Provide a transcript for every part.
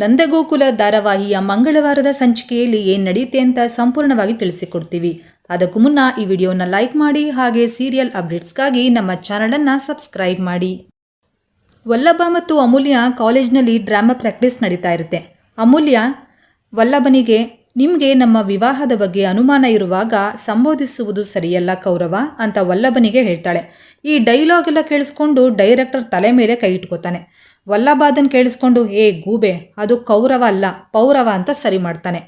ನಂದಗೋಕುಲ ಧಾರಾವಾಹಿಯ ಮಂಗಳವಾರದ ಸಂಚಿಕೆಯಲ್ಲಿ ಏನು ನಡೆಯುತ್ತೆ ಅಂತ ಸಂಪೂರ್ಣವಾಗಿ ತಿಳಿಸಿಕೊಡ್ತೀವಿ. ಅದಕ್ಕೂ ಮುನ್ನ ಈ ವಿಡಿಯೋನ ಲೈಕ್ ಮಾಡಿ ಹಾಗೆ ಸೀರಿಯಲ್ ಅಪ್ಡೇಟ್ಸ್ಗಾಗಿ ನಮ್ಮ ಚಾನಲನ್ನು ಸಬ್ಸ್ಕ್ರೈಬ್ ಮಾಡಿ. ವಲ್ಲಭ ಮತ್ತು ಅಮೂಲ್ಯ ಕಾಲೇಜ್ನಲ್ಲಿ ಡ್ರಾಮಾ ಪ್ರಾಕ್ಟೀಸ್ ನಡೀತಾ ಇರುತ್ತೆ. ಅಮೂಲ್ಯ, ವಲ್ಲಭನಿಗೆ ನಿಮಗೆ ನಮ್ಮ ವಿವಾಹದ ಬಗ್ಗೆ ಅನುಮಾನ ಇರುವಾಗ ಸಂಬೋಧಿಸುವುದು ಸರಿಯಲ್ಲ ಕೌರವ ಅಂತ ವಲ್ಲಭನಿಗೆ ಹೇಳ್ತಾಳೆ. ಈ ಡೈಲಾಗ್ ಎಲ್ಲ ಕೇಳಿಸ್ಕೊಂಡು ಡೈರೆಕ್ಟರ್ ತಲೆ ಮೇಲೆ ಕೈ ಇಟ್ಕೋತಾನೆ. ವಲ್ಲಭಾದನ್ ಕೇಳಿಸ್ಕೊಂಡು, ಏ ಗೂಬೆ, ಅದು ಕೌರವ ಅಲ್ಲ, ಪೌರವ ಅಂತ ಸರಿ ಮಾಡ್ತಾನೆ.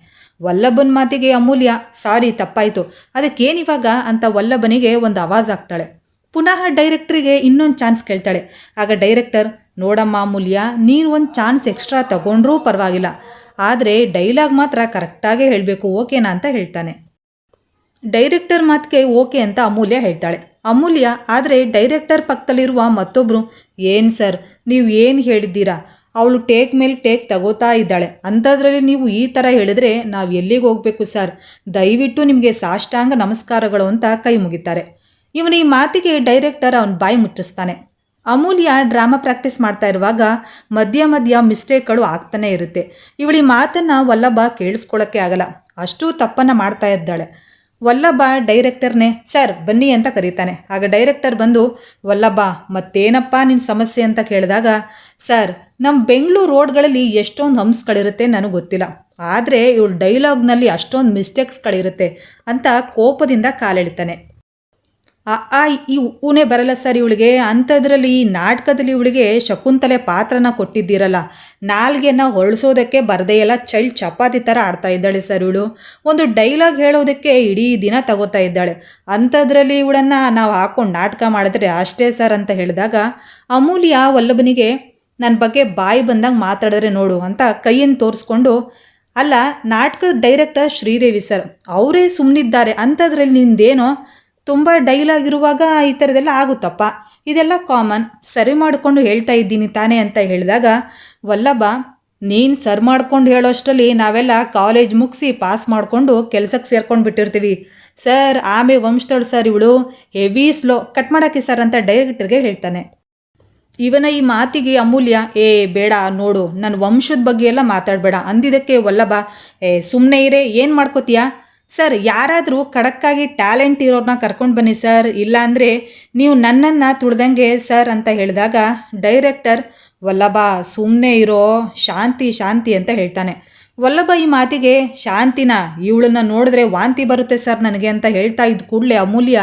ವಲ್ಲಭನ ಮಾತಿಗೆ ಅಮೂಲ್ಯ, ಸಾರಿ, ತಪ್ಪಾಯಿತು. ಅದಕ್ಕೇನಿವಾಗ? ಅಂತ ವಲ್ಲಭನಿಗೆ ಒಂದು ಆವಾಜ್ ಆಗ್ತಾಳೆ. ಪುನಃ ಡೈರೆಕ್ಟ್ರಿಗೆ ಇನ್ನೊಂದು ಚಾನ್ಸ್ ಕೇಳ್ತಾಳೆ. ಆಗ ಡೈರೆಕ್ಟರ್, ನೋಡಮ್ಮ ಅಮೂಲ್ಯ, ನೀನು ಒಂದು ಚಾನ್ಸ್ ಎಕ್ಸ್ಟ್ರಾ ತಗೊಂಡ್ರೂ ಪರವಾಗಿಲ್ಲ. ಆದರೆ ಡೈಲಾಗ್ ಮಾತ್ರ ಕರೆಕ್ಟಾಗೇ ಹೇಳಬೇಕು, ಓಕೆನಾ? ಅಂತ ಹೇಳ್ತಾನೆ. ಡೈರೆಕ್ಟರ್ ಮಾತಿಗೆ ಓಕೆ ಅಂತ ಅಮೂಲ್ಯ ಹೇಳ್ತಾಳೆ. ಅಮೂಲ್ಯ, ಆದರೆ ಡೈರೆಕ್ಟರ್ ಪಕ್ಕದಲ್ಲಿರುವ ಮತ್ತೊಬ್ಬರು ಏನು ಸರ್, ನೀವು ಏನು ಹೇಳಿದ್ದೀರಾ? ಅವಳು ಟೇಕ್ ಮೇಲೆ ಟೇಕ್ ತಗೋತಾ ಇದ್ದಾಳೆ. ಅಂಥದ್ರಲ್ಲಿ ನೀವು ಈ ಥರ ಹೇಳಿದ್ರೆ ನಾವು ಎಲ್ಲಿಗೆ ಹೋಗಬೇಕು ಸರ್? ದಯವಿಟ್ಟು ನಿಮಗೆ ಸಾಷ್ಟಾಂಗ ನಮಸ್ಕಾರಗಳು ಅಂತ ಕೈ ಮುಗಿತಾರೆ. ಇವನು ಈ ಮಾತಿಗೆ ಡೈರೆಕ್ಟರ್ ಅವನ ಬಾಯಿ ಮುಚ್ಚಿಸ್ತಾನೆ. ಅಮೂಲ್ಯ ಡ್ರಾಮಾ ಪ್ರಾಕ್ಟೀಸ್ ಮಾಡ್ತಾ ಇರುವಾಗ ಮಧ್ಯ ಮಧ್ಯ ಮಿಸ್ಟೇಕ್ಗಳು ಆಗ್ತಾನೆ ಇರುತ್ತೆ. ಇವಳಿ ಮಾತನ್ನು ವಲ್ಲಭ ಕೇಳಿಸ್ಕೊಳ್ಳೋಕ್ಕೆ ಆಗಲ್ಲ. ಅಷ್ಟು ತಪ್ಪನ್ನು ಮಾಡ್ತಾ ಇದ್ದಾಳೆ. ವಲ್ಲಭ ಡೈರೆಕ್ಟರ್ನೇ, ಸರ್, ಬನ್ನಿ ಅಂತ ಕರೀತಾನೆ. ಆಗ ಡೈರೆಕ್ಟರ್ ಬಂದು, ವಲ್ಲಭ, ಮತ್ತೇನಪ್ಪ ನಿನ್ನ ಸಮಸ್ಯೆ ಅಂತ ಕೇಳಿದಾಗ, ಸರ್ ನಮ್ಮ ಬೆಂಗಳೂರು ರೋಡ್ಗಳಲ್ಲಿ ಎಷ್ಟೊಂದು ಹಂಸ್ಗಳಿರುತ್ತೆ ನನಗೆ ಗೊತ್ತಿಲ್ಲ. ಆದರೆ ಇವಳು ಡೈಲಾಗ್ನಲ್ಲಿ ಅಷ್ಟೊಂದು ಮಿಸ್ಟೇಕ್ಸ್ಗಳಿರುತ್ತೆ ಅಂತ ಕೋಪದಿಂದ ಕಾಲೆಳಿತಾನೆ. ಆ ಆ, ಈ ಉಪ್ಪುನೇ ಬರಲ್ಲ ಸರ್ ಇವಳಿಗೆ. ಅಂಥದ್ರಲ್ಲಿ ಈ ನಾಟಕದಲ್ಲಿ ಇವಳಿಗೆ ಶಕುಂತಲೆ ಪಾತ್ರನ ಕೊಟ್ಟಿದ್ದೀರಲ್ಲ. ನಾಲ್ಗೆನ ಹೊರಳಿಸೋದಕ್ಕೆ ಬರದೇ ಎಲ್ಲ ಚಳ್ ಚಪಾತಿ ಥರ ಆಡ್ತಾ ಇದ್ದಾಳೆ ಸರ್ ಇವಳು. ಒಂದು ಡೈಲಾಗ್ ಹೇಳೋದಕ್ಕೆ ಇಡೀ ದಿನ ತಗೋತಾ ಇದ್ದಾಳೆ. ಅಂಥದ್ರಲ್ಲಿ ಇವಳನ್ನು ನಾವು ಹಾಕ್ಕೊಂಡು ನಾಟಕ ಮಾಡಿದ್ರೆ ಅಷ್ಟೇ ಸರ್ ಅಂತ ಹೇಳಿದಾಗ, ಅಮೂಲ್ಯ ವಲ್ಲಭನಿಗೆ ನನ್ನ ಬಗ್ಗೆ ಬಾಯಿ ಬಂದಂಗೆ ಮಾತಾಡಿದ್ರೆ ನೋಡು ಅಂತ ಕೈಯನ್ನು ತೋರಿಸ್ಕೊಂಡು, ಅಲ್ಲ, ನಾಟಕದ ಡೈರೆಕ್ಟರ್ ಶ್ರೀದೇವಿ ಸರ್. ಅವರೇ ಸುಮ್ಮನಿದ್ದಾರೆ ಅಂಥದ್ರಲ್ಲಿ ನಿಂದೇನೋ ತುಂಬ ಡೈಲಾಗ್ ಇರುವಾಗ ಈ ಥರದ್ದೆಲ್ಲ ಆಗುತ್ತಪ್ಪ. ಇದೆಲ್ಲ ಕಾಮನ್ ಸರಿ ಮಾಡಿಕೊಂಡು ಹೇಳ್ತಾ ಇದ್ದೀನಿ ತಾನೇ ಅಂತ ಹೇಳಿದಾಗ, ವಲ್ಲಭ, ನೀನು ಸರ್ ಮಾಡ್ಕೊಂಡು ಹೇಳೋಷ್ಟರಲ್ಲಿ ನಾವೆಲ್ಲ ಕಾಲೇಜ್ ಮುಗಿಸಿ ಪಾಸ್ ಮಾಡಿಕೊಂಡು ಕೆಲಸಕ್ಕೆ ಸೇರ್ಕೊಂಡು ಬಿಟ್ಟಿರ್ತೀವಿ. ಸರ್, ಆಮೆ ವಂಶದಳು ಸರ್ ಇವಳು ಹೆವಿ ಸ್ಲೋ. ಕಟ್ ಮಾಡೋಕ್ಕೆ ಸರ್ ಅಂತ ಡೈರೆಕ್ಟರ್ಗೆ ಹೇಳ್ತಾನೆ. ಇವನ ಈ ಮಾತಿಗೆ ಅಮೂಲ್ಯ, ಏ, ಬೇಡ, ನೋಡು. ನನ್ನ ವಂಶದ ಬಗ್ಗೆ ಎಲ್ಲ ಮಾತಾಡಬೇಡ. ಅಂದಿದ್ದಕ್ಕೆ ವಲ್ಲಭ, ಏ ಸುಮ್ಮನೆ ಇರೇ, ಏನು ಮಾಡ್ಕೋತೀಯಾ? ಸರ್, ಯಾರಾದರೂ ಖಡಕ್ಕಾಗಿ ಟ್ಯಾಲೆಂಟ್ ಇರೋರನ್ನ ಕರ್ಕೊಂಡು ಬನ್ನಿ ಸರ್. ಇಲ್ಲಾಂದರೆ ನೀವು ನನ್ನನ್ನು ತುಳ್ದಂಗೆ ಸರ್ ಅಂತ ಹೇಳಿದಾಗ ಡೈರೆಕ್ಟರ್, ವಲ್ಲಭ ಸುಮ್ಮನೆ ಇರೋ, ಶಾಂತಿ ಶಾಂತಿ ಅಂತ ಹೇಳ್ತಾನೆ. ವಲ್ಲಭ ಈ ಮಾತಿಗೆ, ಶಾಂತಿನ, ಇವಳನ್ನು ನೋಡಿದ್ರೆ ವಾಂತಿ ಬರುತ್ತೆ ಸರ್ ನನಗೆ ಅಂತ ಹೇಳ್ತಾ ಇದ್ದ ಕೂಡಲೇ ಅಮೂಲ್ಯ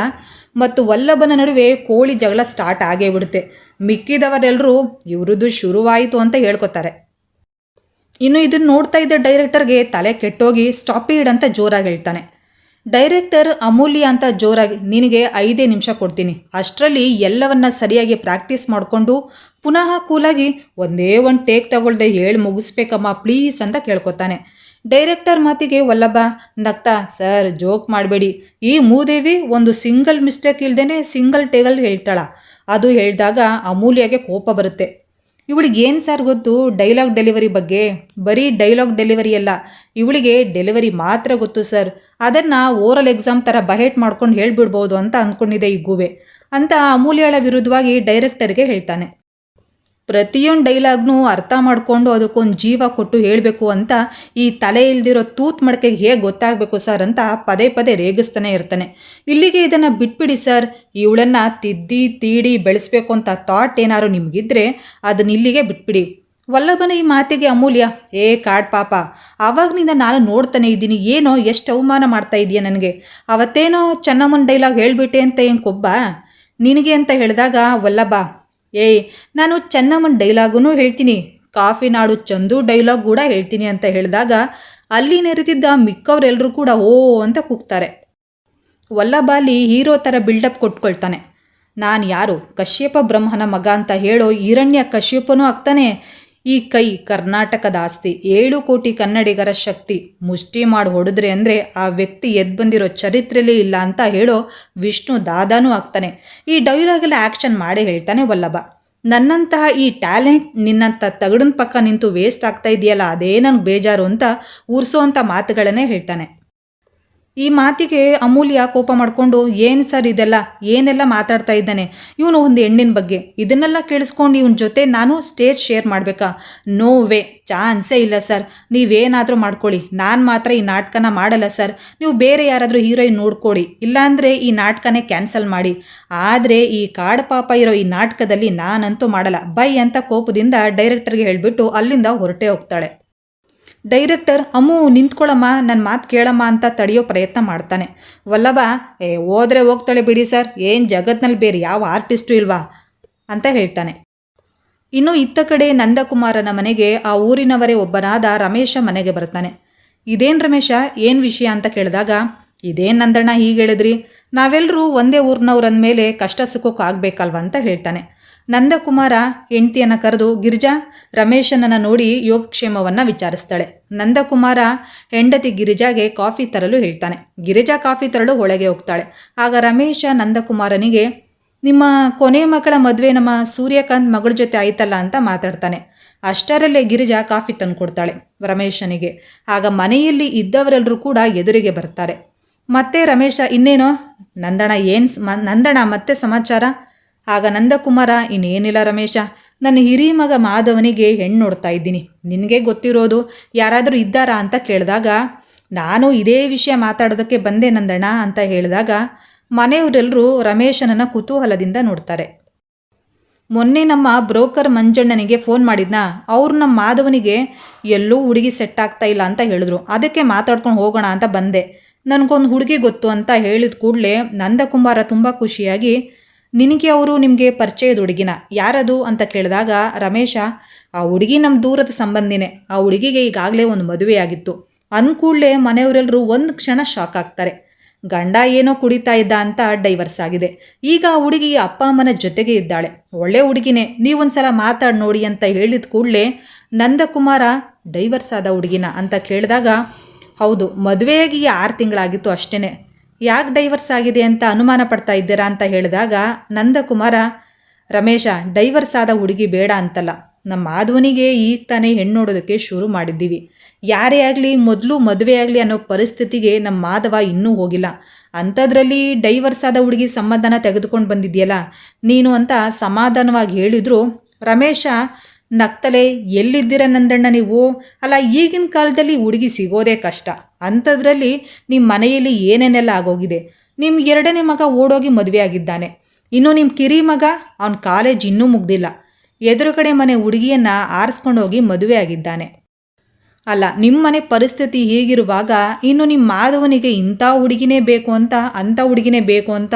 ಮತ್ತು ವಲ್ಲಭನ ನಡುವೆ ಕೋಳಿ ಜಗಳ ಸ್ಟಾರ್ಟ್ ಆಗೇ ಬಿಡುತ್ತೆ. ಮಿಕ್ಕಿದವರೆಲ್ಲರೂ ಇವ್ರದ್ದು ಶುರುವಾಯಿತು ಅಂತ ಹೇಳ್ಕೊತಾರೆ. ಇನ್ನು ಇದನ್ನು ನೋಡ್ತಾ ಇದ್ದ ಡೈರೆಕ್ಟರ್ಗೆ ತಲೆ ಕೆಟ್ಟೋಗಿ ಸ್ಟಾಪಿಡ್ ಅಂತ ಜೋರಾಗಿ ಹೇಳ್ತಾನೆ. ಡೈರೆಕ್ಟರ್ ಅಮೂಲ್ಯ ಅಂತ ಜೋರಾಗಿ, ನಿನಗೆ ಐದೇ ನಿಮಿಷ ಕೊಡ್ತೀನಿ. ಅಷ್ಟರಲ್ಲಿ ಎಲ್ಲವನ್ನ ಸರಿಯಾಗಿ ಪ್ರಾಕ್ಟೀಸ್ ಮಾಡಿಕೊಂಡು ಪುನಃ ಕೂಲಾಗಿ ಒಂದೇ ಒಂದು ಟೇಕ್ ತಗೊಳ್ದೆ ಹೇಳಿ ಮುಗಿಸ್ಬೇಕಮ್ಮ, ಪ್ಲೀಸ್ ಅಂತ ಕೇಳ್ಕೊತಾನೆ. ಡೈರೆಕ್ಟರ್ ಮಾತಿಗೆ, ವಲ್ಲಭ, ನಗ್ತಾ, ಸರ್, ಜೋಕ್ ಮಾಡಬೇಡಿ. ಈ ಮೂದೇವಿ ಒಂದು ಸಿಂಗಲ್ ಮಿಸ್ಟೇಕ್ ಇಲ್ಲದೇ ಸಿಂಗಲ್ ಟೇಗಲ್ ಹೇಳ್ತಾಳ. ಅದು ಹೇಳಿದಾಗ ಅಮೂಲ್ಯಗೆ ಕೋಪ ಬರುತ್ತೆ. ಇವಳಿಗೆ ಏನು ಸರ್ ಗೊತ್ತು? ಡೈಲಾಗ್ ಡೆಲಿವರಿ ಬಗ್ಗೆ? ಬರೀ ಡೈಲಾಗ್ ಡೆಲಿವರಿ ಅಲ್ಲ. ಇವಳಿಗೆ ಡೆಲಿವರಿ ಮಾತ್ರ ಗೊತ್ತು ಸರ್. ಅದನ್ನು ಓರಲ್ ಎಕ್ಸಾಮ್ ಥರ ಬಹೇಟ್ ಮಾಡ್ಕೊಂಡು ಹೇಳ್ಬಿಡ್ಬೋದು ಅಂತ ಅಂದ್ಕೊಂಡಿದೆ ಈ ಗೂಬೆ ಅಂತ ಅಮೂಲ್ಯಳ ವಿರುದ್ಧವಾಗಿ ಡೈರೆಕ್ಟರ್ಗೆ ಹೇಳ್ತಾನೆ. ಪ್ರತಿಯೊಂದು ಡೈಲಾಗ್ನೂ ಅರ್ಥ ಮಾಡಿಕೊಂಡು ಅದಕ್ಕೊಂದು ಜೀವ ಕೊಟ್ಟು ಹೇಳಬೇಕು ಅಂತ ಈ ತಲೆ ಇಲ್ದಿರೋ ತೂತ್ ಮಡಕೆಗೆ ಹೇಗೆ ಗೊತ್ತಾಗಬೇಕು ಸರ್ ಅಂತ ಪದೇ ಪದೇ ರೇಗಿಸ್ತಾನೆ ಇರ್ತಾನೆ. ಇಲ್ಲಿಗೆ ಇದನ್ನು ಬಿಟ್ಬಿಡಿ ಸರ್ ಇವಳನ್ನು ತಿದ್ದಿ, ತೀಡಿ ಬೆಳೆಸ್ಬೇಕು ಅಂತ ಥಾಟ್ ಏನಾದ್ರು ನಿಮಗಿದ್ರೆ ಅದನ್ನ ಇಲ್ಲಿಗೆ ಬಿಟ್ಬಿಡಿ. ವಲ್ಲಭನ ಈ ಮಾತಿಗೆ ಅಮೂಲ್ಯ. ಏ ಕಾಡ್ ಪಾಪ. ಆವಾಗನಿಂದ ನಾನು ನೋಡ್ತಾನೆ ಇದ್ದೀನಿ. ಏನೋ ಎಷ್ಟು ಅವಮಾನ ಮಾಡ್ತಾ ಇದೆಯಾ ನನಗೆ. ಅವತ್ತೇನೋ ಚೆನ್ನಮ್ಮನ ಡೈಲಾಗ್ ಹೇಳಿಬಿಟ್ಟೆ ಅಂತ ಏನು ಕೊಬ್ಬ? ನಿನಗೆ ಅಂತ ಹೇಳಿದಾಗ, ವಲ್ಲಭ ಏಯ್, ನಾನು ಚೆನ್ನಮ್ಮನ ಡೈಲಾಗೂ ಹೇಳ್ತೀನಿ. ಕಾಫಿ ನಾಡು ಚಂದು ಡೈಲಾಗ್ ಕೂಡ ಹೇಳ್ತೀನಿ ಅಂತ ಹೇಳಿದಾಗ ಅಲ್ಲಿ ನೆರೆದಿದ್ದ ಮಿಕ್ಕವರೆಲ್ಲರೂ ಕೂಡ ಓ ಅಂತ ಕೂಗ್ತಾರೆ. ವಲ್ಲಭಾಲಿ ಹೀರೋ ಥರ ಬಿಲ್ಡಪ್ ಕೊಟ್ಕೊಳ್ತಾನೆ. ನಾನು ಯಾರು? ಕಶ್ಯಪ ಬ್ರಹ್ಮನ ಮಗ ಅಂತ ಹೇಳೋ ಈರಣ್ಯ ಕಶ್ಯಪನೂ ಆಗ್ತಾನೆ. ಈ ಕೈ ಕರ್ನಾಟಕದ ಆಸ್ತಿ. ಏಳು ಕೋಟಿ ಕನ್ನಡಿಗರ ಶಕ್ತಿ. ಮುಷ್ಟಿ ಮಾಡಿ ಹೊಡೆದ್ರೆ ಅಂದರೆ ಆ ವ್ಯಕ್ತಿ ಎದ್ದು ಬಂದಿರೋ ಚರಿತ್ರೆಲೇ ಇಲ್ಲ ಅಂತ ಹೇಳೋ ವಿಷ್ಣು ದಾದಾನೂ ಆಗ್ತಾನೆ. ಈ ಡೈಲಾಗೆಲ್ಲ ಆ್ಯಕ್ಷನ್ ಮಾಡೇ ಹೇಳ್ತಾನೆ ವಲ್ಲಭ. ನನ್ನಂತಹ ಈ ಟ್ಯಾಲೆಂಟ್ ನಿನ್ನಂಥ ತಗಡಿನ ಪಕ್ಕ ನಿಂತು ವೇಸ್ಟ್ ಆಗ್ತಾ ಇದೆಯಲ್ಲ, ಅದೇ ನನಗೆ ಬೇಜಾರು ಅಂತ ಉರ್ಸೋ ಅಂಥ ಮಾತುಗಳನ್ನೇ ಹೇಳ್ತಾನೆ. ಈ ಮಾತಿಗೆ ಅಮೂಲ್ಯ ಕೋಪ ಮಾಡಿಕೊಂಡು, ಏನು ಸರ್ ಇದೆಲ್ಲ? ಏನೆಲ್ಲ ಮಾತಾಡ್ತಾ ಇದ್ದಾನೆ? ಇವನು ಒಂದು ಹೆಣ್ಣಿನ ಬಗ್ಗೆ. ಇದನ್ನೆಲ್ಲ ಕೇಳಿಸ್ಕೊಂಡು ಇವನ ಜೊತೆ ನಾನು ಸ್ಟೇಜ್ ಶೇರ್ ಮಾಡಬೇಕಾ? No way. ಚಾನ್ಸೇ ಇಲ್ಲ ಸರ್. ನೀವೇನಾದರೂ ಮಾಡ್ಕೊಳ್ಳಿ. ನಾನು ಮಾತ್ರ ಈ ನಾಟಕನ ಮಾಡಲ್ಲ ಸರ್. ನೀವು ಬೇರೆ ಯಾರಾದರೂ ಹೀರೋಯಿನ್ ನೋಡ್ಕೊಳ್ಳಿ. ಇಲ್ಲಾಂದರೆ ಈ ನಾಟಕನೇ ಕ್ಯಾನ್ಸಲ್ ಮಾಡಿ. ಆದರೆ ಈ ಕಾಡು ಪಾಪ ಇರೋ ಈ ನಾಟಕದಲ್ಲಿ ನಾನಂತೂ ಮಾಡಲ್ಲ. ಬೈ ಅಂತ ಕೋಪದಿಂದ ಡೈರೆಕ್ಟರ್ಗೆ ಹೇಳಿಬಿಟ್ಟು ಅಲ್ಲಿಂದ ಹೊರಟೇ ಹೋಗ್ತಾಳೆ. ಡೈರೆಕ್ಟರ್, ಅಮ್ಮು ನಿಂತ್ಕೊಳ್ಳಮ್ಮ ನನ್ನ ಮಾತು ಕೇಳಮ್ಮ ಅಂತ ತಡೆಯೋ ಪ್ರಯತ್ನ ಮಾಡ್ತಾನೆ. ವಲ್ಲಭ, ಏ, ಹೋದ್ರೆ ಹೋಗ್ತಾಳೆ ಬಿಡಿ ಸರ್, ಏನು ಜಗತ್ನಲ್ಲಿ ಬೇರೆ ಯಾವ ಆರ್ಟಿಸ್ಟು ಇಲ್ವಾ? ಅಂತ ಹೇಳ್ತಾನೆ. ಇನ್ನು ಇತ್ತ ಕಡೆ ನಂದಕುಮಾರನ ಮನೆಗೆ ಆ ಊರಿನವರೇ ಒಬ್ಬನಾದ ರಮೇಶ ಮನೆಗೆ ಬರ್ತಾನೆ. ಇದೇನು ರಮೇಶ, ಏನು ವಿಷಯ? ಅಂತ ಕೇಳಿದಾಗ, ಇದೇನು ನಂದಣ್ಣ ಹೀಗೆ ಹೇಳಿದ್ರಿ? ನಾವೆಲ್ಲರೂ ಒಂದೇ ಊರಿನವ್ರಂದ ಮೇಲೆ ಕಷ್ಟ ಸುಖಕ್ಕೆ ಆಗ್ಬೇಕಲ್ವ? ಅಂತ ಹೇಳ್ತಾನೆ. ನಂದಕುಮಾರ ಹೆಂಡತಿಯನ್ನು ಕರೆದು ಗಿರಿಜಾ ರಮೇಶನನ್ನು ನೋಡಿ ಯೋಗಕ್ಷೇಮವನ್ನು ವಿಚಾರಿಸ್ತಾಳೆ. ನಂದಕುಮಾರ ಹೆಂಡತಿ ಗಿರಿಜಾಗೆ ಕಾಫಿ ತರಲು ಹೇಳ್ತಾನೆ. ಗಿರಿಜಾ ಕಾಫಿ ತರಲು ಒಳಗೆ ಹೋಗ್ತಾಳೆ. ಆಗ ರಮೇಶ ನಂದಕುಮಾರನಿಗೆ, ನಿಮ್ಮ ಕೊನೆ ಮಕ್ಕಳ ಮದುವೆ ನಮ್ಮ ಸೂರ್ಯಕಾಂತ್ ಮಗಳ ಜೊತೆ ಆಯ್ತಲ್ಲ ಅಂತ ಮಾತಾಡ್ತಾನೆ. ಅಷ್ಟರಲ್ಲೇ ಗಿರಿಜಾ ಕಾಫಿ ತಂದು ಕೊಡ್ತಾಳೆ ರಮೇಶನಿಗೆ. ಆಗ ಮನೆಯಲ್ಲಿ ಇದ್ದವರೆಲ್ಲರೂ ಕೂಡ ಎದುರಿಗೆ ಬರ್ತಾರೆ. ಮತ್ತೆ ರಮೇಶ, ಇನ್ನೇನೋ? ನಂದಣ ಏನು ನಂದಣ ಮತ್ತೆ ಸಮಾಚಾರ? ಆಗ ನಂದಕುಮಾರ, ಇನ್ನೇನಿಲ್ಲ ರಮೇಶ, ನನ್ನ ಹಿರಿ ಮಗ ಮಾಧವನಿಗೆ ಹೆಣ್ಣು ನೋಡ್ತಾ ಇದ್ದೀನಿ. ನಿನಗೆ ಗೊತ್ತಿರೋದು ಯಾರಾದರೂ ಇದ್ದಾರಾ ಅಂತ ಕೇಳಿದಾಗ, ನಾನು ಇದೇ ವಿಷಯ ಮಾತಾಡೋದಕ್ಕೆ ಬಂದೆ ನಂದಣ್ಣ ಅಂತ ಹೇಳಿದಾಗ, ಮನೆಯವರೆಲ್ಲರೂ ರಮೇಶನನ್ನು ಕುತೂಹಲದಿಂದ ನೋಡ್ತಾರೆ. ಮೊನ್ನೆ ನಮ್ಮ ಬ್ರೋಕರ್ ಮಂಜಣ್ಣನಿಗೆ ಫೋನ್ ಮಾಡಿದ್ನ, ಅವ್ರು ನಮ್ಮ ಮಾಧವನಿಗೆ ಎಲ್ಲೂ ಹುಡುಗಿ ಸೆಟ್ ಆಗ್ತಾ ಇಲ್ಲ ಅಂತ ಹೇಳಿದ್ರು. ಅದಕ್ಕೆ ಮಾತಾಡ್ಕೊಂಡು ಹೋಗೋಣ ಅಂತ ಬಂದೆ. ನನಗೊಂದು ಹುಡುಗಿ ಗೊತ್ತು ಅಂತ ಹೇಳಿದ ಕೂಡಲೇ ನಂದಕುಮಾರ ತುಂಬ ಖುಷಿಯಾಗಿ ನಿನಗೆ ಅವರು ನಿಮಗೆ ಪರಿಚಯದ ಹುಡುಗಿನ? ಯಾರದು? ಅಂತ ಕೇಳಿದಾಗ, ರಮೇಶ, ಆ ಹುಡುಗಿ ನಮ್ಮ ದೂರದ ಸಂಬಂಧಿನೇ. ಆ ಹುಡುಗಿಗೆ ಈಗಾಗಲೇ ಒಂದು ಮದುವೆಯಾಗಿತ್ತು. ಅಂದ್ಕೂಡಲೇ ಮನೆಯವರೆಲ್ಲರೂ ಒಂದು ಕ್ಷಣ ಶಾಕ್ ಆಗ್ತಾರೆ. ಗಂಡ ಏನೋ ಕುಡಿತಾ ಇದ್ದ ಅಂತ ಡೈವರ್ಸ್ ಆಗಿದೆ. ಈಗ ಆ ಹುಡುಗಿ ಅಪ್ಪ ಅಮ್ಮನ ಜೊತೆಗೆ ಇದ್ದಾಳೆ. ಒಳ್ಳೆ ಹುಡುಗಿನೇ. ನೀವೊಂದ್ಸಲ ಮಾತಾಡಿ ನೋಡಿ ಅಂತ ಹೇಳಿದ ಕೂಡಲೇ ನಂದಕುಮಾರ ಡೈವರ್ಸ್ ಆದ ಹುಡುಗಿನ ಅಂತ ಕೇಳಿದಾಗ, ಹೌದು, ಮದುವೆಯಾಗಿ ಆರು ತಿಂಗಳಾಗಿತ್ತು ಅಷ್ಟೇ ಯಾಕೆ ಡೈವರ್ಸ್ ಆಗಿದೆ ಅಂತ ಅನುಮಾನ ಪಡ್ತಾ ಇದ್ದೀರಾ ಅಂತ ಹೇಳಿದಾಗ, ನಂದಕುಮಾರ, ರಮೇಶ, ಡೈವರ್ಸ್ ಆದ ಹುಡುಗಿ ಬೇಡ ಅಂತಲ್ಲ. ನಮ್ಮ ಮಾಧವನಿಗೆ ಈಗ ತಾನೇ ಹೆಣ್ಣು ನೋಡೋದಕ್ಕೆ ಶುರು ಮಾಡಿದ್ದೀವಿ. ಯಾರೇ ಆಗಲಿ, ಮೊದಲು ಮದುವೆ ಆಗಲಿ ಅನ್ನೋ ಪರಿಸ್ಥಿತಿಗೆ ನಮ್ಮ ಮಾಧವ ಇನ್ನೂ ಹೋಗಿಲ್ಲ. ಅಂಥದ್ರಲ್ಲಿ ಡೈವರ್ಸ್ ಆದ ಹುಡುಗಿ ಸಂಬಂಧನ ತೆಗೆದುಕೊಂಡು ಬಂದಿದೆಯಲ್ಲ? ನೀನು ಅಂತ ಸಮಾಧಾನವಾಗಿ ಹೇಳಿದ್ರು, ರಮೇಶ ನಗ್ತಲೆ ಎಲ್ಲಿದ್ದೀರ ನಂದಣ್ಣ ನೀವು? ಅಲ್ಲ, ಈಗಿನ ಕಾಲದಲ್ಲಿ ಹುಡುಗಿ ಸಿಗೋದೇ ಕಷ್ಟ. ಅಂಥದ್ರಲ್ಲಿ ನಿಮ್ಮ ಮನೆಯಲ್ಲಿ ಏನೇನೆಲ್ಲ ಆಗೋಗಿದೆ? ನಿಮ್ಮ ಎರಡನೇ ಮಗ ಓಡೋಗಿ ಮದುವೆ ಆಗಿದ್ದಾನೆ ಇನ್ನು ನಿಮ್ಮ ಕಿರಿ ಮಗ ಅವನ ಕಾಲೇಜ್ ಇನ್ನೂ ಮುಗ್ದಿಲ್ಲ. ಎದುರುಗಡೆ ಮನೆ ಹುಡುಗಿಯನ್ನು ಆರಿಸ್ಕೊಂಡೋಗಿ ಮದುವೆ ಆಗಿದ್ದಾನೆ ಅಲ್ಲ ನಿಮ್ಮ ಮನೆ ಪರಿಸ್ಥಿತಿ ಹೀಗಿರುವಾಗ ಇನ್ನು ನಿಮ್ಮ ಮಾಧವನಿಗೆ ಇಂಥ ಹುಡುಗಿನೇ ಬೇಕು ಅಂತ, ಅಂಥ ಹುಡುಗಿನೇ ಬೇಕು ಅಂತ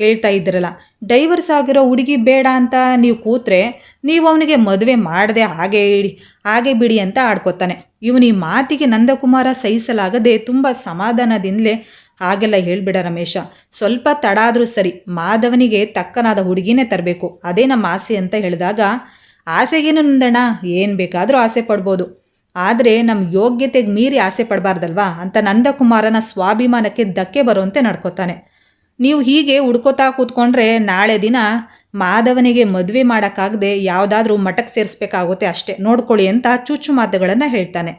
ಹೇಳ್ತಾ ಇದ್ದೀರಲ್ಲ ಡೈವರ್ಸ್ ಆಗಿರೋ ಹುಡುಗಿ ಬೇಡ ಅಂತ ನೀವು ಕೂತ್ರೆ ನೀವು ಅವನಿಗೆ ಮದುವೆ ಮಾಡದೆ ಹಾಗೆ ಇಡಿ, ಹಾಗೆ ಬಿಡಿ ಅಂತ ಆಡ್ಕೊತಾನೆ. ಇವನು ಈ ಮಾತಿಗೆ ನಂದಕುಮಾರ ಸಹಿಸಲಾಗದೆ ತುಂಬ ಸಮಾಧಾನದಿಂದಲೇ ಹಾಗೆಲ್ಲ ಹೇಳಿಬಿಡ ರಮೇಶ. ಸ್ವಲ್ಪ ತಡ ಆದರೂ ಸರಿ, ಮಾಧವನಿಗೆ ತಕ್ಕನಾದ ಹುಡುಗಿನೇ ತರಬೇಕು. ಅದೇ ನಮ್ಮ ಆಸೆ ಅಂತ ಹೇಳಿದಾಗ, ಆಸೆಗೇನು ನಂದಣ್ಣ? ಏನು ಬೇಕಾದರೂ ಆಸೆ ಪಡ್ಬೋದು. ಆದರೆ ನಮ್ಮ ಯೋಗ್ಯತೆಗೆ ಮೀರಿ ಆಸೆ ಪಡಬಾರ್ದಲ್ವಾ? ಅಂತ ನಂದಕುಮಾರನ ಸ್ವಾಭಿಮಾನಕ್ಕೆ ಧಕ್ಕೆ ಬರುವಂತೆ ನಡ್ಕೋತಾನೆ. ನೀವು ಹೀಗೆ ಹುಡ್ಕೋತಾ ಕೂತ್ಕೊಂಡ್ರೆ ನಾಳೆ ದಿನ ಮಾಧವನಿಗೆ ಮದುವೆ ಮಾಡೋಕ್ಕಾಗದೆ ಯಾವುದಾದ್ರೂ ಮಠಕ್ಕೆ ಸೇರಿಸ್ಬೇಕಾಗುತ್ತೆ ಅಷ್ಟೇ. ನೋಡ್ಕೊಳ್ಳಿ ಅಂತ ಚುಚ್ಚು ಮಾತುಗಳನ್ನು ಹೇಳ್ತಾನೆ.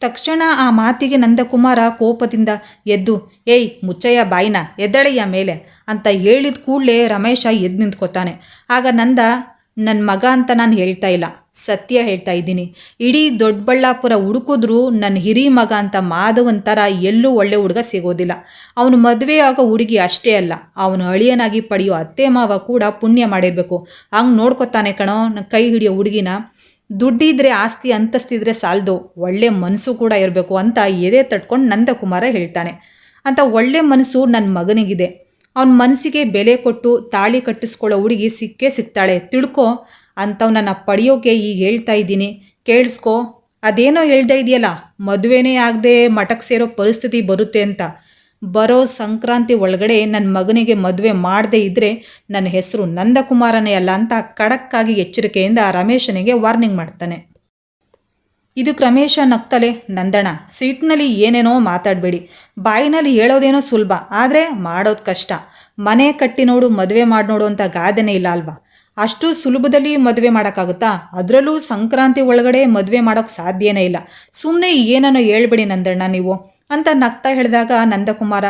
ತಕ್ಷಣ ಆ ಮಾತಿಗೆ ನಂದಕುಮಾರ ಕೋಪದಿಂದ ಎದ್ದು, ಏಯ್ ಮುಚ್ಚಯ್ಯ ಬಾಯಿನ ಎದ್ದಳೆಯ ಮೇಲೆ ಅಂತ ಹೇಳಿದ ಕೂಡಲೇ ರಮೇಶ ಎದ್ದು ನಿಂತ್ಕೋತಾನೆ. ಆಗ ನಂದ ನನ್ನ ಮಗ ಅಂತ ನಾನು ಹೇಳ್ತಾ ಇಲ್ಲ. ಸತ್ಯ ಹೇಳ್ತಾ ಇದ್ದೀನಿ. ಇಡೀ ದೊಡ್ಡಬಳ್ಳಾಪುರ ಹುಡುಕಿದ್ರೂ ನನ್ನ ಹಿರಿ ಮಗ ಅಂತ ಮಾಧವನ್ ಥರ ಎಲ್ಲೂ ಒಳ್ಳೆ ಹುಡುಗ ಸಿಗೋದಿಲ್ಲ. ಅವನು ಮದುವೆ ಆಗೋ ಹುಡುಗಿ ಅಷ್ಟೇ ಅಲ್ಲ. ಅವನು ಅಳಿಯನಾಗಿ ಪಡೆಯೋ ಅತ್ತೆ ಮಾವ ಕೂಡ ಪುಣ್ಯ ಮಾಡಿರಬೇಕು. ಹಂಗೆ ನೋಡ್ಕೊತಾನೆ ಕಣೋ ನನ್ನ ಕೈ ಹಿಡಿಯೋ ಹುಡುಗಿನ. ದುಡ್ಡಿದ್ರೆ ಆಸ್ತಿ, ಅಂತಸ್ತಿದ್ರೆ ಸಾಲದು. ಒಳ್ಳೆ ಮನಸ್ಸು ಕೂಡ ಇರಬೇಕು ಅಂತ ಎದೆ ತಟ್ಕೊಂಡು ನಂದಕುಮಾರ ಹೇಳ್ತಾನೆ. ಅಂತ ಒಳ್ಳೆ ಮನಸ್ಸು ನನ್ನ ಮಗನಿಗಿದೆ. ಅವನ ಮನಸ್ಸಿಗೆ ಬೆಲೆ ಕೊಟ್ಟು ತಾಳಿ ಕಟ್ಟಿಸ್ಕೊಳ್ಳೋ ಹುಡುಗಿ ಸಿಕ್ಕೇ ಸಿಗ್ತಾಳೆ. ತಿಳ್ಕೊ ಅಂತವನನ್ನ ಪಡೆಯೋಕೆ ಈಗ ಹೇಳ್ತಾ ಇದ್ದೀನಿ. ಕೇಳಿಸ್ಕೊ, ಅದೇನೋ ಹೇಳ್ತಾ ಇದೆಯಲ್ಲ, ಮದುವೆನೇ ಆಗದೆ ಮಠಕ್ಕೆ ಸೇರೋ ಪರಿಸ್ಥಿತಿ ಬರುತ್ತೆ ಅಂತ. ಬರೋ ಸಂಕ್ರಾಂತಿ ಒಳಗಡೆ ನನ್ನ ಮಗನಿಗೆ ಮದುವೆ ಮಾಡದೇ ಇದ್ದರೆ ನನ್ನ ಹೆಸರು ನಂದಕುಮಾರನೇ ಅಲ್ಲ ಅಂತ ಖಡಕ್ಕಾಗಿ ಎಚ್ಚರಿಕೆಯಿಂದ ರಮೇಶನಿಗೆ ವಾರ್ನಿಂಗ್ ಮಾಡ್ತಾನೆ. ಇದಕ್ಕೆ ಕ್ರಮೇಶ ನಗ್ತಲೆ ನಂದಣ. ಸೀಟ್ನಲ್ಲಿ ಏನೇನೋ ಮಾತಾಡಬೇಡಿ. ಬಾಯಿನಲ್ಲಿ ಹೇಳೋದೇನೋ ಸುಲಭ, ಆದರೆ ಮಾಡೋದು ಕಷ್ಟ. ಮನೆ ಕಟ್ಟಿ ನೋಡು ಮದುವೆ ಮಾಡಿ ನೋಡು ಅಂತ ಗಾದೆನೇ ಇಲ್ಲ ಅಲ್ವಾ? ಅಷ್ಟು ಸುಲಭದಲ್ಲಿ ಮದುವೆ ಮಾಡೋಕ್ಕಾಗುತ್ತಾ? ಅದರಲ್ಲೂ ಸಂಕ್ರಾಂತಿ ಒಳಗಡೆ ಮದುವೆ ಮಾಡೋಕೆ ಸಾಧ್ಯನೇ ಇಲ್ಲ. ಸುಮ್ಮನೆ ಏನನ್ನೋ ಹೇಳ್ಬೇಡಿ ನಂದಣ್ಣ ನೀವು ಅಂತ ನಗ್ತಾ ಹೇಳಿದಾಗ ನಂದಕುಮಾರ,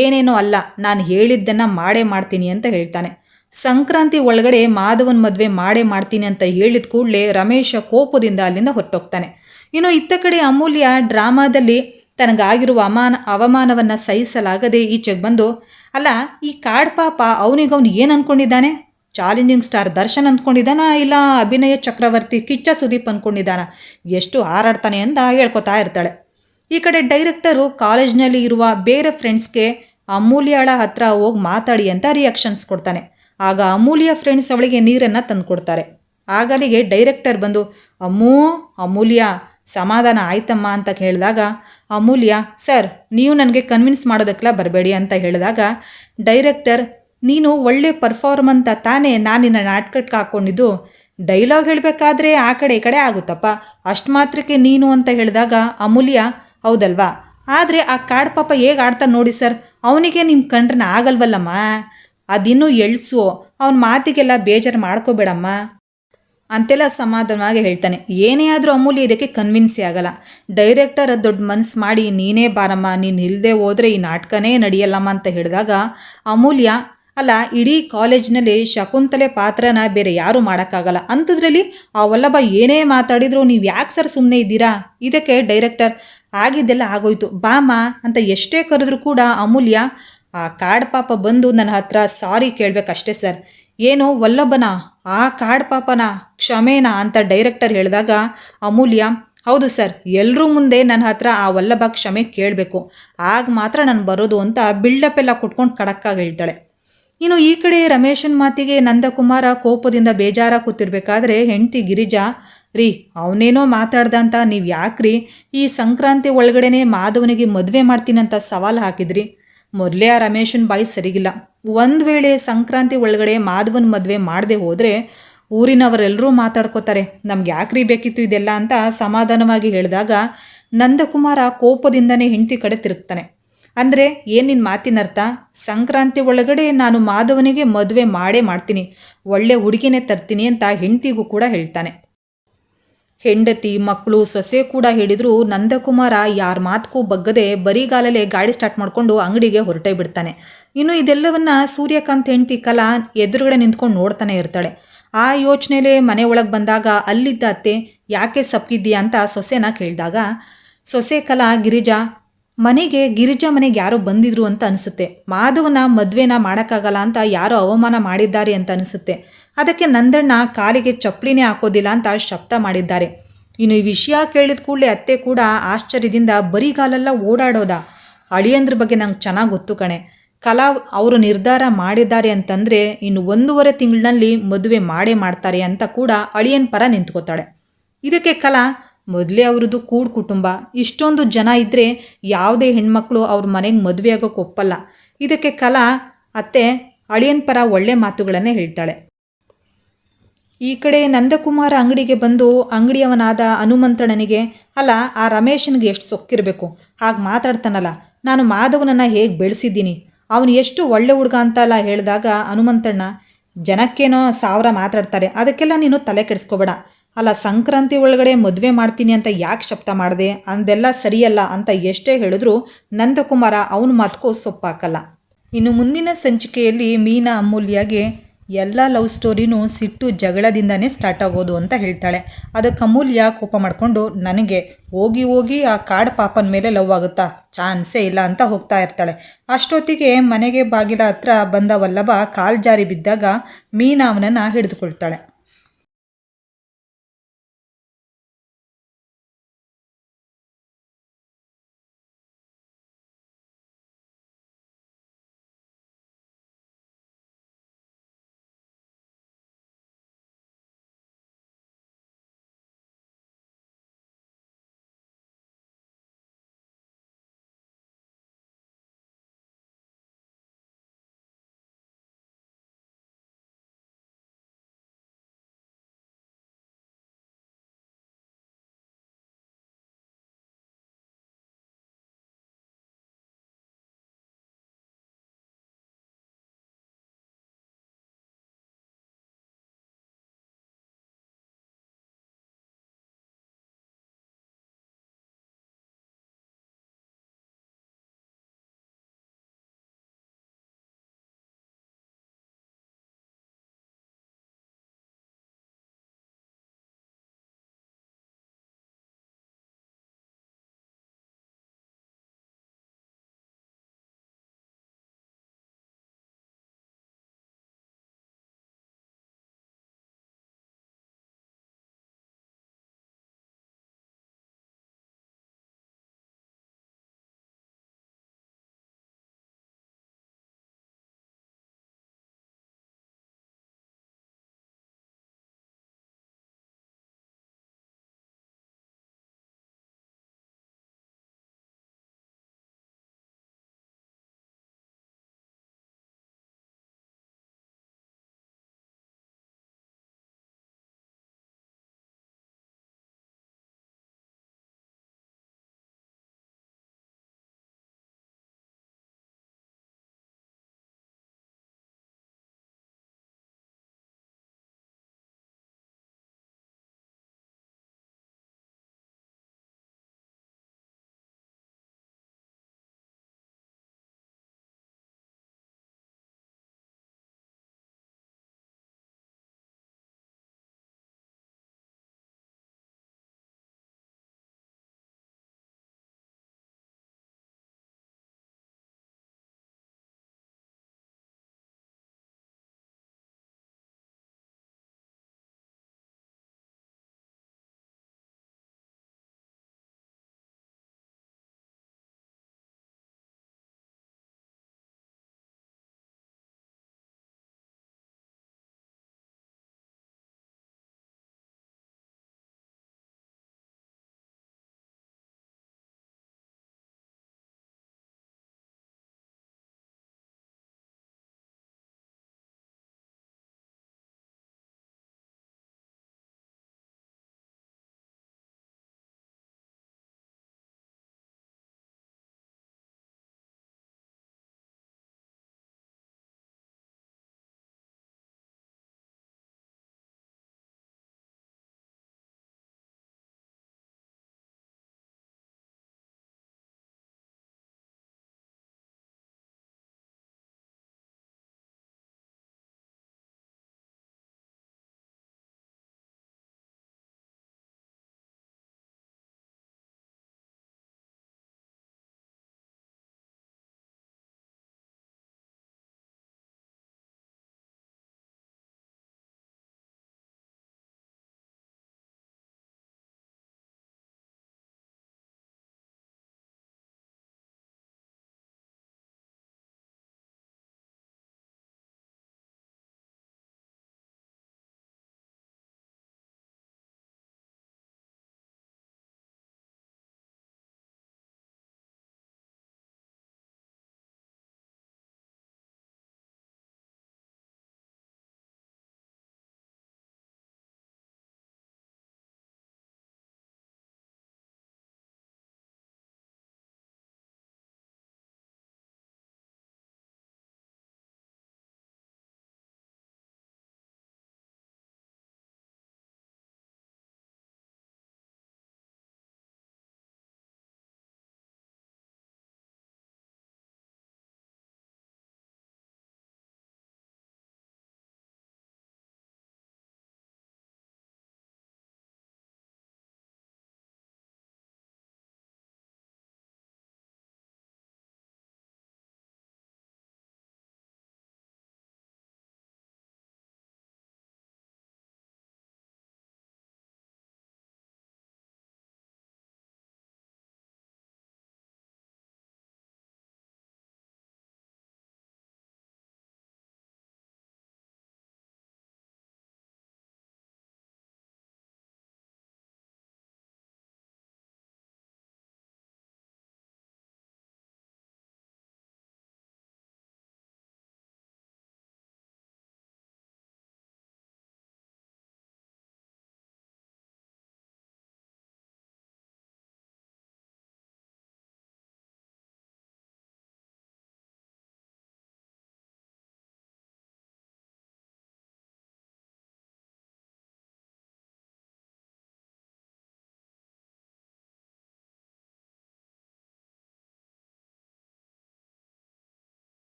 ಏನೇನೋ ಅಲ್ಲ, ನಾನು ಹೇಳಿದ್ದನ್ನು ಮಾಡೇ ಮಾಡ್ತೀನಿ ಅಂತ ಹೇಳ್ತಾನೆ. ಸಂಕ್ರಾಂತಿ ಒಳಗಡೆ ಮಾಧವನ ಮದುವೆ ಮಾಡೇ ಮಾಡ್ತೀನಿ ಅಂತ ಹೇಳಿದ ಕೂಡಲೇ ರಮೇಶ ಕೋಪದಿಂದ ಅಲ್ಲಿಂದ ಹೊರಟೋಗ್ತಾನೆ. ಇನ್ನು ಇತ್ತ ಕಡೆ ಅಮೂಲ್ಯ ಡ್ರಾಮಾದಲ್ಲಿ ತನಗಾಗಿರುವ ಅಮಾನ, ಅವಮಾನವನ್ನು ಸಹಿಸಲಾಗದೆ ಈಚೆಗೆ ಬಂದು, ಅಲ್ಲ, ಈ ಕಾಡ್ ಪಾಪ ಅವನಿಗವನು ಏನು ಅಂದ್ಕೊಂಡಿದ್ದಾನೆ ಚಾಲೆಂಜಿಂಗ್ ಸ್ಟಾರ್ ದರ್ಶನ್ ಅಂದ್ಕೊಂಡಿದ್ದಾನ ಇಲ್ಲ, ಅಭಿನಯ ಚಕ್ರವರ್ತಿ ಕಿಚ್ಚ ಸುದೀಪ್ ಅಂದ್ಕೊಂಡಿದ್ದಾನ ಎಷ್ಟು ಹಾರಾಡ್ತಾನೆ ಅಂತ ಹೇಳ್ಕೊತಾ ಇರ್ತಾಳೆ. ಈ ಕಡೆ ಡೈರೆಕ್ಟರು ಕಾಲೇಜ್ನಲ್ಲಿ ಇರುವ ಬೇರೆ ಫ್ರೆಂಡ್ಸ್ಗೆ ಅಮೂಲ್ಯಳ ಹತ್ರ ಹೋಗಿ ಮಾತಾಡಿ ಅಂತ ರಿಯಾಕ್ಷನ್ಸ್ ಕೊಡ್ತಾನೆ. ಆಗ ಅಮೂಲ್ಯ ಫ್ರೆಂಡ್ಸ್ ಅವಳಿಗೆ ನೀರನ್ನು ತಂದುಕೊಡ್ತಾರೆ. ಆಗಲಿಗೆ ಡೈರೆಕ್ಟರ್ ಬಂದು, ಅಮ್ಮೂ, ಅಮೂಲ್ಯ ಸಮಾಧಾನ ಆಯ್ತಮ್ಮ ಅಂತ ಹೇಳಿದಾಗ ಅಮೂಲ್ಯ, ಸರ್, ನೀವು ನನಗೆ ಕನ್ವಿನ್ಸ್ ಮಾಡೋದಕ್ಕೆಲ್ಲ ಬರಬೇಡಿ ಅಂತ ಹೇಳಿದಾಗ, ಡೈರೆಕ್ಟರ್, ನೀನು ಒಳ್ಳೆ ಅಂತ ತಾನೇ ನಾನು ನಿನ್ನ ನಾಟಕಕ್ಕೆ ಹಾಕ್ಕೊಂಡಿದ್ದು ಡೈಲಾಗ್ ಹೇಳಬೇಕಾದ್ರೆ ಆ ಕಡೆ ಈ ಕಡೆ ಆಗುತ್ತಪ್ಪ. ಅಷ್ಟು ಮಾತ್ರಕ್ಕೆ ನೀನು ಅಂತ ಹೇಳಿದಾಗ, ಅಮೂಲ್ಯ, ಹೌದಲ್ವಾ? ಆದರೆ ಆ ಕಾಡ್ ಪಾಪ ಹೇಗೆ ಆಡ್ತಾನೆ ನೋಡಿ ಸರ್. ಅವನಿಗೆ ನಿಮ್ಮ ಕಂಡ್ರನ್ನ ಆಗಲ್ವಲ್ಲಮ್ಮ. ಅದಿನ್ನೂ ಎಳ್ಸು. ಅವನ ಮಾತಿಗೆಲ್ಲ ಬೇಜಾರು ಮಾಡ್ಕೋಬೇಡಮ್ಮ. ಅಂತೆಲ್ಲ ಸಮಾಧಾನವಾಗಿ ಹೇಳ್ತಾನೆ. ಏನೇ ಆದರೂ ಅಮೂಲ್ಯ ಇದಕ್ಕೆ ಕನ್ವಿನ್ಸಿ ಆಗಲ್ಲ. ಡೈರೆಕ್ಟರ್ ದೊಡ್ಡ ಮನ್ಸು ಮಾಡಿ, ನೀನೇ ಬಾರಮ್ಮ, ನೀನು ಇಲ್ಲದೆ ಹೋದರೆ ಈ ನಾಟಕನೇ ನಡೆಯಲ್ಲಮ್ಮ ಅಂತ ಹೇಳಿದಾಗ ಅಮೂಲ್ಯ, ಅಲ್ಲ, ಇಡೀ ಕಾಲೇಜ್ನಲ್ಲಿ ಶಕುಂತಲೆ ಪಾತ್ರನ ಬೇರೆ ಯಾರೂ ಮಾಡೋಕ್ಕಾಗಲ್ಲ. ಅಂಥದ್ರಲ್ಲಿ ಆ ವಲ್ಲಭ ಏನೇ ಮಾತಾಡಿದ್ರು ನೀವು ಯಾಕೆ ಸರ್ ಸುಮ್ಮನೆ ಇದ್ದೀರಾ? ಇದಕ್ಕೆ ಡೈರೆಕ್ಟರ್ ಆಗಿದ್ದೆಲ್ಲ ಆಗೋಯ್ತು. ಬಾಮ ಅಂತ ಎಷ್ಟೇ ಕರೆದ್ರೂ ಕೂಡ ಅಮೂಲ್ಯ, ಆ ಕಾಡ್ ಪಾಪ ಬಂದು ನನ್ನ ಹತ್ರ ಸಾರಿ ಕೇಳಬೇಕಷ್ಟೇ ಸರ್. ಏನು ವಲ್ಲಭನ, ಆ ಕಾಡ್ ಪಾಪನ, ಕ್ಷಮೇನ ಅಂತ ಡೈರೆಕ್ಟರ್ ಹೇಳಿದಾಗ, ಅಮೂಲ್ಯ, ಹೌದು ಸರ್ ಎಲ್ಲರೂ ಮುಂದೆ ನನ್ನ ಹತ್ರ ಆ ವಲ್ಲಭ ಕ್ಷಮೆ ಕೇಳಬೇಕು. ಆಗ ಮಾತ್ರ ನಾನು ಬರೋದು ಅಂತ ಬಿಲ್ಡಪ್ ಎಲ್ಲ ಕೊಟ್ಕೊಂಡು ಕಡಕ್ಕಾಗಿ ಹೇಳ್ತಾಳೆ. ಇನ್ನು ಈ ಕಡೆ ರಮೇಶನ್ ಮಾತಿಗೆ ನಂದಕುಮಾರ ಕೋಪದಿಂದ ಬೇಜಾರ ಕೂತಿರ್ಬೇಕಾದ್ರೆ ಹೆಂಡತಿ ಗಿರಿಜಾ, ರೀ, ಅವನೇನೋ ಮಾತಾಡ್ದ ಅಂತ ನೀವು ಯಾಕ್ರಿ? ಈ ಸಂಕ್ರಾಂತಿ ಒಳಗಡೆನೆ ಮಾಧವನಿಗೆ ಮದುವೆ ಮಾಡ್ತೀನಂತ ಸವಾಲು ಹಾಕಿದ್ರಿ. ಮೊದಲೇ ಆ ರಮೇಶನ್ ಬಾಯಿ ಸರಿಗಿಲ್ಲ. ಒಂದು ವೇಳೆ ಸಂಕ್ರಾಂತಿ ಒಳಗಡೆ ಮಾಧವನ ಮದುವೆ ಮಾಡದೆ ಹೋದರೆ ಊರಿನವರೆಲ್ಲರೂ ಮಾತಾಡ್ಕೋತಾರೆ. ನಮ್ಗೆ ಯಾಕ್ರಿ ಬೇಕಿತ್ತು ಇದೆಲ್ಲ ಅಂತ ಸಮಾಧಾನವಾಗಿ ಹೇಳಿದಾಗ ನಂದಕುಮಾರ ಕೋಪದಿಂದನೇ ಹೆಂಡತಿ ಕಡೆ ತಿರುಗ್ತಾನೆ. ಅಂದರೆ, ಏನು ಮಾತಿನರ್ಥ ಸಂಕ್ರಾಂತಿ ಒಳಗಡೆ ನಾನು ಮಾಧವನಿಗೆ ಮದುವೆ ಮಾಡೇ ಮಾಡ್ತೀನಿ. ಒಳ್ಳೆ ಹುಡುಗಿನೇ ತರ್ತೀನಿ ಅಂತ ಹೆಂಡತಿಗೂ ಕೂಡ ಹೇಳ್ತಾನೆ. ಹೆಂಡತಿ ಮಕ್ಕಳು ಸೊಸೆ ಕೂಡ ಹೇಳಿದ್ರು, ನಂದಕುಮಾರ ಯಾರ ಮಾತಕ್ಕೂ ಬಗ್ಗದೆ ಬರಿಗಾಲಲ್ಲೇ ಗಾಡಿ ಸ್ಟಾರ್ಟ್ ಮಾಡಿಕೊಂಡು ಅಂಗಡಿಗೆ ಹೊರಟೇ ಬಿಡ್ತಾನೆ. ಇನ್ನು ಇದೆಲ್ಲವನ್ನ ಸೂರ್ಯಕಾಂತ್ ಹೆಂಡತಿ ಕಲಾ ಎದುರುಗಡೆ ನಿಂತ್ಕೊಂಡು ನೋಡ್ತಾನೆ ಇರ್ತಾಳೆ. ಆ ಯೋಚನೆಲೆ ಮನೆ ಒಳಗೆ ಬಂದಾಗ ಅಲ್ಲಿದ್ದ ಅತ್ತೆ, ಯಾಕೆ ಸಪ್ಪಿದ್ದೀಯಾ ಅಂತ ಸೊಸೆನ ಕೇಳಿದಾಗ, ಸೊಸೆ ಕಲಾ, ಗಿರಿಜಾ, ಮನೆಗೆ ಗಿರಿಜಾ ಮನೆಗೆ ಯಾರೋ ಬಂದಿದ್ರು ಅಂತ ಅನಿಸುತ್ತೆ. ಮಾಧವನ ಮದುವೆನ ಮಾಡೋಕ್ಕಾಗಲ್ಲ ಅಂತ ಯಾರೋ ಅವಮಾನ ಮಾಡಿದ್ದಾರೆ ಅಂತ ಅನಿಸುತ್ತೆ. ಅದಕ್ಕೆ ನಂದಣ್ಣ ಕಾಲಿಗೆ ಚಪ್ಪಲಿನೇ ಹಾಕೋದಿಲ್ಲ ಅಂತ ಶಬ್ದ ಮಾಡಿದ್ದಾರೆ. ಇನ್ನು ಈ ವಿಷಯ ಕೇಳಿದ ಕೂಡಲೇ ಅತ್ತೆ ಕೂಡ ಆಶ್ಚರ್ಯದಿಂದ ಬರಿಗಾಲೆಲ್ಲ ಓಡಾಡೋದ. ಅಳಿಯಂದ್ರ ಬಗ್ಗೆ ನಂಗೆ ಚೆನ್ನಾಗಿ ಗೊತ್ತು ಕಣೆ. ಕಲಾ ಅವರು ನಿರ್ಧಾರ ಮಾಡಿದ್ದಾರೆ ಅಂತಂದರೆ ಇನ್ನು ಒಂದೂವರೆ ತಿಂಗಳಿನಲ್ಲಿ ಮದುವೆ ಮಾಡೇ ಮಾಡ್ತಾರೆ ಅಂತ ಕೂಡ ಅಳಿಯನ್ ಪರ ನಿಂತ್ಕೋತಾಳೆ. ಇದಕ್ಕೆ ಕಲಾ, ಮೊದಲೇ ಅವ್ರದ್ದು ಕೂಡು ಕುಟುಂಬ. ಇಷ್ಟೊಂದು ಜನ ಇದ್ದರೆ ಯಾವುದೇ ಹೆಣ್ಮಕ್ಳು ಅವ್ರ ಮನೆಗೆ ಮದುವೆ ಆಗೋಕ್ಕೆ ಒಪ್ಪಲ್ಲ. ಇದಕ್ಕೆ ಕಲಾ, ಅತ್ತೆ, ಅಳಿಯನ್ ಪರ ಒಳ್ಳೆ ಮಾತುಗಳನ್ನೇ ಹೇಳ್ತಾಳೆ. ಈ ಕಡೆ ನಂದಕುಮಾರ ಅಂಗಡಿಗೆ ಬಂದು ಅಂಗಡಿಯವನಾದ ಹನುಮಂತಣ್ಣನಿಗೆ, ಅಲ್ಲ, ಆ ರಮೇಶನಿಗೆ ಎಷ್ಟು ಸೊಕ್ಕಿರಬೇಕು? ಹಾಗೆ ಮಾತಾಡ್ತಾನಲ್ಲ, ನಾನು ಮಾಧವನನ್ನು ಹೇಗೆ ಬೆಳೆಸಿದ್ದೀನಿ? ಅವನು ಎಷ್ಟು ಒಳ್ಳೆ ಹುಡುಗ ಅಂತಲ್ಲ ಹೇಳಿದಾಗ ಹನುಮಂತಣ್ಣ, ಜನಕ್ಕೇನೋ ಸಾವಿರ ಮಾತಾಡ್ತಾರೆ, ಅದಕ್ಕೆಲ್ಲ ನೀನು ತಲೆ ಕೆಡಿಸ್ಕೋಬೇಡ. ಅಲ್ಲ, ಸಂಕ್ರಾಂತಿ ಒಳಗಡೆ ಮದುವೆ ಮಾಡ್ತೀನಿ ಅಂತ ಯಾಕೆ ಶಬ್ದ ಮಾಡಿದೆ? ಅಂದೆಲ್ಲ ಸರಿಯಲ್ಲ ಅಂತ ಎಷ್ಟೇ ಹೇಳಿದ್ರೂ ನಂದಕುಮಾರ ಅವನ ಮಾತಕ್ಕೂ ಸೊಪ್ಪಾಕಲ್ಲ. ಇನ್ನು ಮುಂದಿನ ಸಂಚಿಕೆಯಲ್ಲಿ ಮೀನಾ ಅಮೂಲ್ಯಗೆ ಎಲ್ಲ ಲವ್ ಸ್ಟೋರಿನೂ ಸಿಟ್ಟು ಜಗಳದಿಂದನೇ ಸ್ಟಾರ್ಟ್ ಆಗೋದು ಅಂತ ಹೇಳ್ತಾಳೆ. ಅದಕ್ಕೆ ಅಮೂಲ್ಯ ಕೋಪ ಮಾಡಿಕೊಂಡು ನನಗೆ ಹೋಗಿ ಹೋಗಿ ಆ ಕಾಡ್ ಪಾಪನ ಮೇಲೆ ಲವ್ ಆಗುತ್ತಾ? ಚಾನ್ಸೇ ಇಲ್ಲ ಅಂತ ಹೋಗ್ತಾ ಇರ್ತಾಳೆ. ಅಷ್ಟೊತ್ತಿಗೆ ಮನೆಗೆ ಬಾಗಿಲ ಹತ್ರ ಬಂದ ವಲ್ಲಭ ಕಾಲ್ ಜಾರಿ ಬಿದ್ದಾಗ ಮೀನಾ ಅವನನ್ನು ಹಿಡಿದುಕೊಳ್ತಾಳೆ.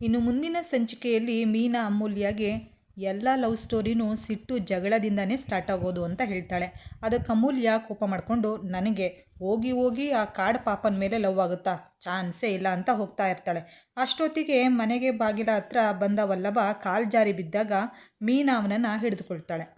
ಇನ್ನು ಮುಂದಿನ ಸಂಚಿಕೆಯಲ್ಲಿ ಮೀನಾ ಅಮೂಲ್ಯಗೆ ಎಲ್ಲ ಲವ್ ಸ್ಟೋರಿನೂ ಸಿಟ್ಟು ಜಗಳದಿಂದನೇ ಸ್ಟಾರ್ಟ್ ಆಗೋದು ಅಂತ ಹೇಳ್ತಾಳೆ. ಅದಕ್ಕೆ ಅಮೂಲ್ಯ ಕೋಪ ಮಾಡಿಕೊಂಡು, ನನಗೆ ಹೋಗಿ ಹೋಗಿ ಆ ಕಾಡು ಪಾಪನ ಮೇಲೆ ಲವ್ ಆಗುತ್ತಾ? ಚಾನ್ಸೇ ಇಲ್ಲ ಅಂತ ಹೋಗ್ತಾ ಇರ್ತಾಳೆ. ಅಷ್ಟೊತ್ತಿಗೆ ಮನೆಗೆ ಬಾಗಿಲ ಹತ್ರ ಬಂದ ವಲ್ಲಭ ಕಾಲ್ ಜಾರಿ ಬಿದ್ದಾಗ ಮೀನಾ ಅವನನ್ನು ಹಿಡಿದುಕೊಳ್ತಾಳೆ.